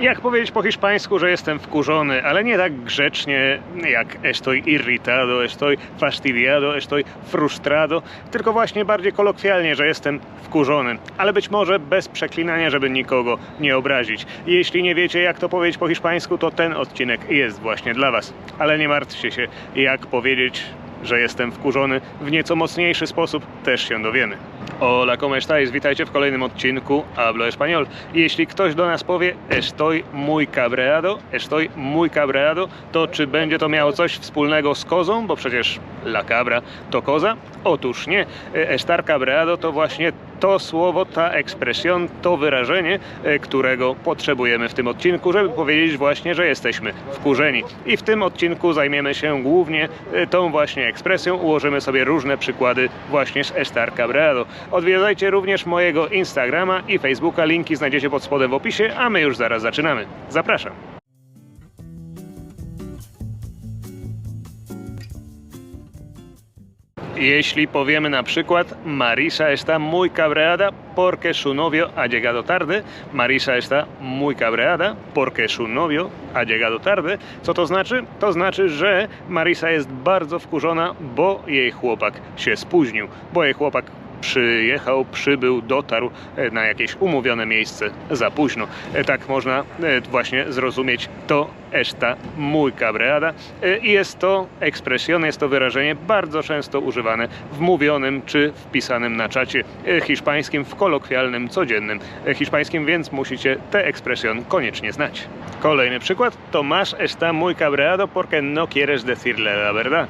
Jak powiedzieć po hiszpańsku, że jestem wkurzony, ale nie tak grzecznie jak estoy irritado, estoy fastidiado, estoy frustrado, tylko właśnie bardziej kolokwialnie, że jestem wkurzony, ale być może bez przeklinania, żeby nikogo nie obrazić. Jeśli nie wiecie jak to powiedzieć po hiszpańsku, to ten odcinek jest właśnie dla Was. Ale nie martwcie się, jak powiedzieć że jestem wkurzony w nieco mocniejszy sposób, też się dowiemy. Hola, ¿cómo estáis? Witajcie w kolejnym odcinku Hablo Español. Jeśli ktoś do nas powie estoy muy cabreado, estoy muy cabreado, to czy będzie to miało coś wspólnego z kozą? Bo przecież la cabra to koza? Otóż nie. Estar cabreado to właśnie to słowo, ta ekspresjon, to wyrażenie, e, którego potrzebujemy w tym odcinku, żeby powiedzieć właśnie, że jesteśmy wkurzeni. I w tym odcinku zajmiemy się głównie e, tą właśnie ekspresją. Ułożymy sobie różne przykłady właśnie z estar cabreado. Odwiedzajcie również mojego Instagrama i Facebooka. Linki znajdziecie pod spodem w opisie, a my już zaraz zaczynamy. Zapraszam. Jeśli powiemy na przykład Marisa está muy cabreada porque su novio ha llegado tarde. Marisa está muy cabreada porque su novio ha llegado tarde. Co to znaczy? To znaczy, że Marisa jest bardzo wkurzona, bo jej chłopak się spóźnił, bo jej chłopak przyjechał, przybył, dotarł e, na jakieś umówione miejsce za późno. E, Tak można e, właśnie zrozumieć to esta muy cabreada i jest to ekspresjon, jest to wyrażenie bardzo często używane w mówionym czy wpisanym na czacie hiszpańskim, w kolokwialnym, codziennym hiszpańskim, więc musicie tę ekspresjon koniecznie znać. Kolejny przykład. Tomás está muy cabreado porque no quieres decirle la verdad.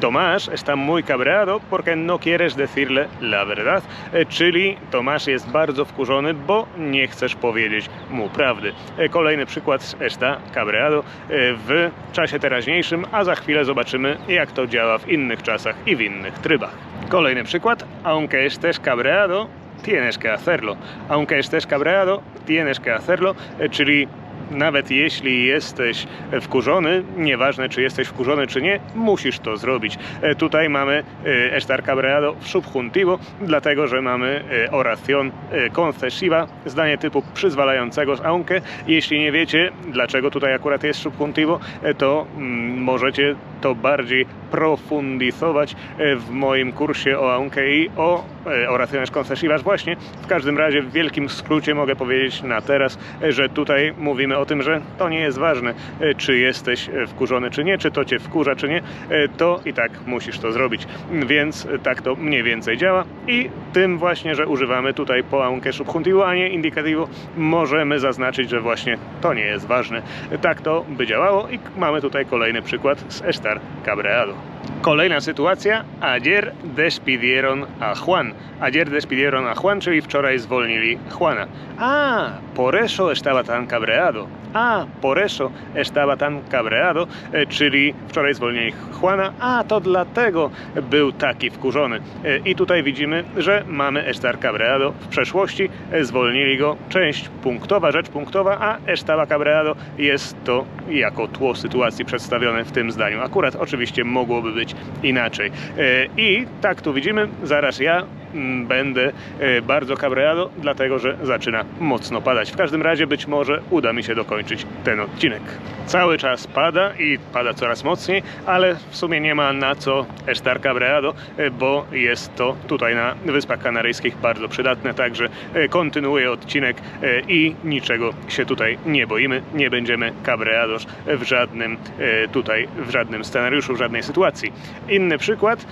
Tomás está muy cabreado porque no quieres decirle la verdad, E, czyli Tomasz jest bardzo wkurzony, bo nie chcesz powiedzieć mu prawdy. E, Kolejny przykład está cabreado e, w czasie teraźniejszym, a za chwilę zobaczymy jak to działa w innych czasach i w innych trybach. Kolejny przykład, aunque estés cabreado, tienes que hacerlo. Aunque estés cabreado, tienes que hacerlo, e, czyli nawet jeśli jesteś wkurzony, nieważne czy jesteś wkurzony czy nie, musisz to zrobić. E, Tutaj mamy e, estar cabreado subjuntivo, dlatego że mamy e, oración concesiva, zdanie typu przyzwalającego aunque. Jeśli nie wiecie, dlaczego tutaj akurat jest subjuntivo, to mm, możecie to bardziej profundizować w moim kursie o aunque i o oraciones concesivas właśnie. W każdym razie w wielkim skrócie mogę powiedzieć na teraz, e, że tutaj mówimy o tym, że to nie jest ważne, e, czy jesteś e, wkurzony, czy nie, czy to cię wkurza, czy nie, e, to i tak musisz to zrobić. Więc e, tak to mniej więcej działa i tym właśnie, że używamy tutaj po aunque subjuntivo, a nie indicativo, możemy zaznaczyć, że właśnie to nie jest ważne. E, Tak to by działało i mamy tutaj kolejny przykład z estar cabreado. Kolejna sytuacja. Ayer despidieron a Juan. Ayer despidieron a Juan, czyli wczoraj zwolnili Juana. A, por eso estaba tan cabreado. A, por eso estaba tan cabreado, e, czyli wczoraj zwolnili Juana, a to dlatego był taki wkurzony. E, I tutaj widzimy, że mamy estar cabreado w przeszłości, e, zwolnili go, część punktowa, rzecz punktowa, a estaba cabreado jest to jako tło sytuacji przedstawione w tym zdaniu. Akurat oczywiście mogłoby być inaczej. E, I tak tu widzimy, zaraz ja będę e, bardzo cabreado, dlatego że zaczyna mocno padać. W każdym razie być może uda mi się dokończyć ten odcinek. Cały czas pada i pada coraz mocniej, ale w sumie nie ma na co estar cabreado, e, bo jest to tutaj na Wyspach Kanaryjskich bardzo przydatne, także e, kontynuuję odcinek i niczego się tutaj nie boimy, nie będziemy cabreados w żadnym tutaj, w żadnym scenariuszu, w żadnej sytuacji. Inny przykład,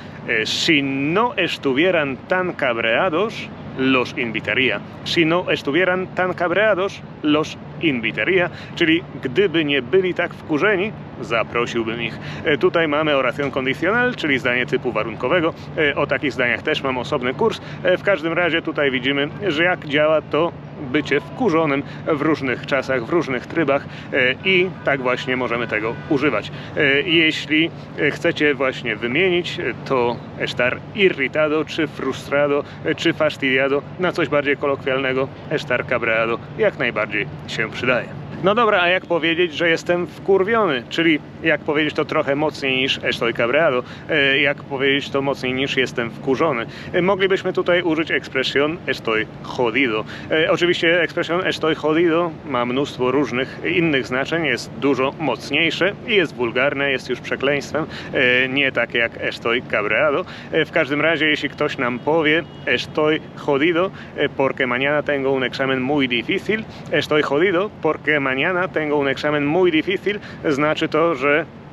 si no estuvieran tan cabreados, los invitaría. Si no estuvieran tan cabreados, los invitaría, czyli gdyby nie byli tak wkurzeni, zaprosiłbym ich. E, Tutaj mamy oración condicional, czyli zdanie typu warunkowego. E, O takich zdaniach też mam osobny kurs. E, W każdym razie tutaj widzimy, że jak działa to bycie wkurzonym w różnych czasach, w różnych trybach e, i tak właśnie możemy tego używać. E, Jeśli chcecie właśnie wymienić, to estar irritado, czy frustrado, e, czy fastidiado na coś bardziej kolokwialnego, estar cabreado jak najbardziej się przydaje. No dobra, a jak powiedzieć, że jestem wkurwiony? Czyli jak powiedzieć to trochę mocniej niż estoy cabreado, e, jak powiedzieć to mocniej niż jestem wkurzony. E, Moglibyśmy tutaj użyć ekspresjon estoy jodido. E, Oczywiście ekspresjon estoy jodido ma mnóstwo różnych innych znaczeń, jest dużo mocniejsze i jest wulgarne, jest już przekleństwem, nie tak jak estoy cabreado. W każdym razie, jeśli ktoś nam powie estoy jodido porque mañana tengo un examen muy difícil, estoy jodido porque mañana tengo un examen muy difícil, znaczy to, że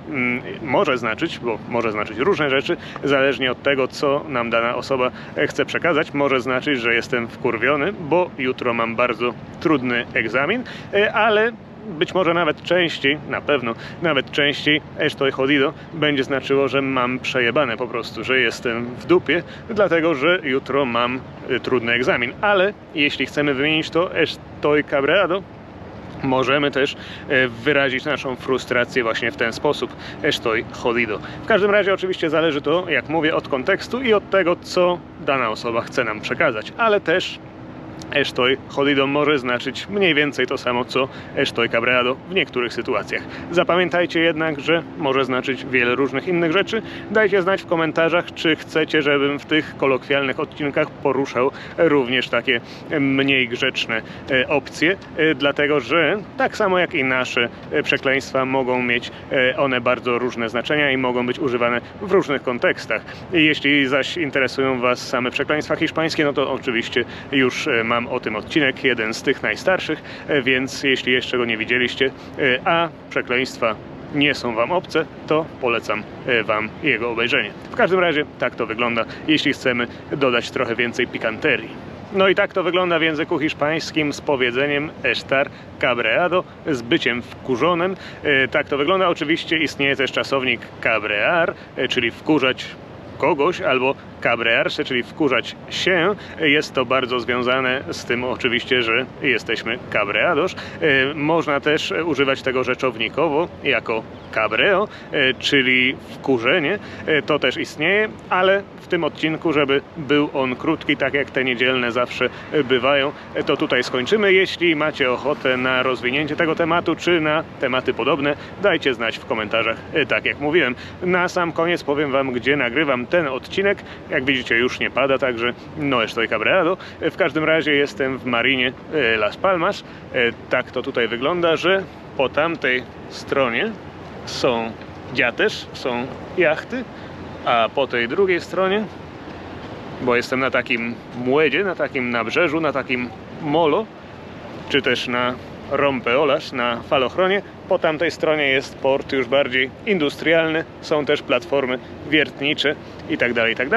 mm, może znaczyć, bo może znaczyć różne rzeczy, zależnie od tego, co nam dana osoba e, chce przekazać. Może znaczyć, że jestem wkurwiony, bo jutro mam bardzo trudny egzamin, e, ale być może nawet częściej, na pewno nawet częściej estoy jodido będzie znaczyło, że mam przejebane po prostu, że jestem w dupie, dlatego że jutro mam y, trudny egzamin. Ale jeśli chcemy wymienić to estoy cabreado, możemy też e, wyrazić naszą frustrację właśnie w ten sposób. Estoy jodido. W każdym razie oczywiście zależy to, jak mówię, od kontekstu i od tego, co dana osoba chce nam przekazać, ale też Estoy jodido może znaczyć mniej więcej to samo co estoy cabreado w niektórych sytuacjach. Zapamiętajcie jednak, że może znaczyć wiele różnych innych rzeczy. Dajcie znać w komentarzach, czy chcecie, żebym w tych kolokwialnych odcinkach poruszał również takie mniej grzeczne e, opcje, e, dlatego że tak samo jak i nasze e, przekleństwa mogą mieć one bardzo różne znaczenia i mogą być używane w różnych kontekstach. Jeśli zaś interesują Was same przekleństwa hiszpańskie, no to oczywiście już e, o tym odcinek, jeden z tych najstarszych, e, więc jeśli jeszcze go nie widzieliście, e, a przekleństwa nie są Wam obce, to polecam e, Wam jego obejrzenie. W każdym razie tak to wygląda, jeśli chcemy dodać trochę więcej pikanterii. No i tak to wygląda w języku hiszpańskim z powiedzeniem estar cabreado, z byciem wkurzonym. Tak to wygląda. Oczywiście istnieje też czasownik cabrear, czyli wkurzać kogoś, albo cabrearse, czyli wkurzać się. Jest to bardzo związane z tym oczywiście, że jesteśmy cabreados. E, Można też używać tego rzeczownikowo jako cabreo, e, czyli wkurzenie. E, To też istnieje, ale w tym odcinku, żeby był on krótki, tak jak te niedzielne zawsze bywają, to tutaj skończymy. Jeśli macie ochotę na rozwinięcie tego tematu, czy na tematy podobne, dajcie znać w komentarzach, tak jak mówiłem. Na sam koniec powiem Wam, gdzie nagrywam ten odcinek. Jak widzicie, już nie pada, także no estoy cabreado. W każdym razie jestem w marinie e, Las Palmas. E, Tak to tutaj wygląda, że po tamtej stronie są dziaterz, są jachty, a po tej drugiej stronie, bo jestem na takim młedzie, na takim nabrzeżu, na takim molo, czy też na rompeolas, na falochronie, po tamtej stronie jest port już bardziej industrialny, są też platformy wiertnicze i tak dalej, i tak.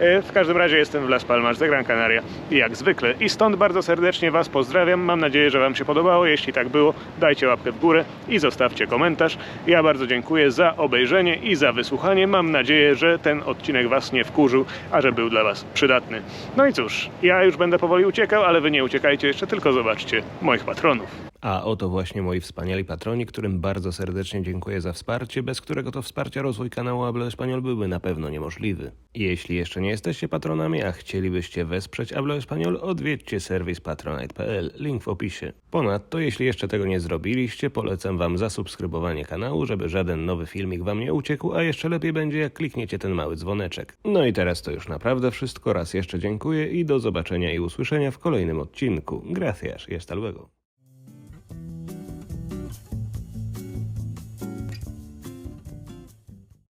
E, W każdym razie jestem w Las Palmas de Gran Canaria jak zwykle i stąd bardzo serdecznie Was pozdrawiam. Mam nadzieję, że Wam się podobało. Jeśli tak było, dajcie łapkę w górę i zostawcie komentarz. Ja bardzo dziękuję za obejrzenie i za wysłuchanie. Mam nadzieję, że ten odcinek Was nie wkurzył, a że był dla Was przydatny. No i cóż, ja już będę powoli uciekał, ale Wy nie uciekajcie jeszcze, tylko zobaczcie moich patronów. A oto właśnie moi wspaniali patroni, którym bardzo serdecznie dziękuję za wsparcie, bez którego to wsparcia rozwój kanału Hablo Español byłby na pewno niemożliwy. Jeśli jeszcze nie jesteście patronami, a chcielibyście wesprzeć Hablo Español, odwiedźcie serwis patronite.pl, link w opisie. Ponadto, jeśli jeszcze tego nie zrobiliście, polecam wam zasubskrybowanie kanału, żeby żaden nowy filmik wam nie uciekł, a jeszcze lepiej będzie jak klikniecie ten mały dzwoneczek. No i teraz to już naprawdę wszystko, raz jeszcze dziękuję i do zobaczenia i usłyszenia w kolejnym odcinku. Gracias, hasta luego.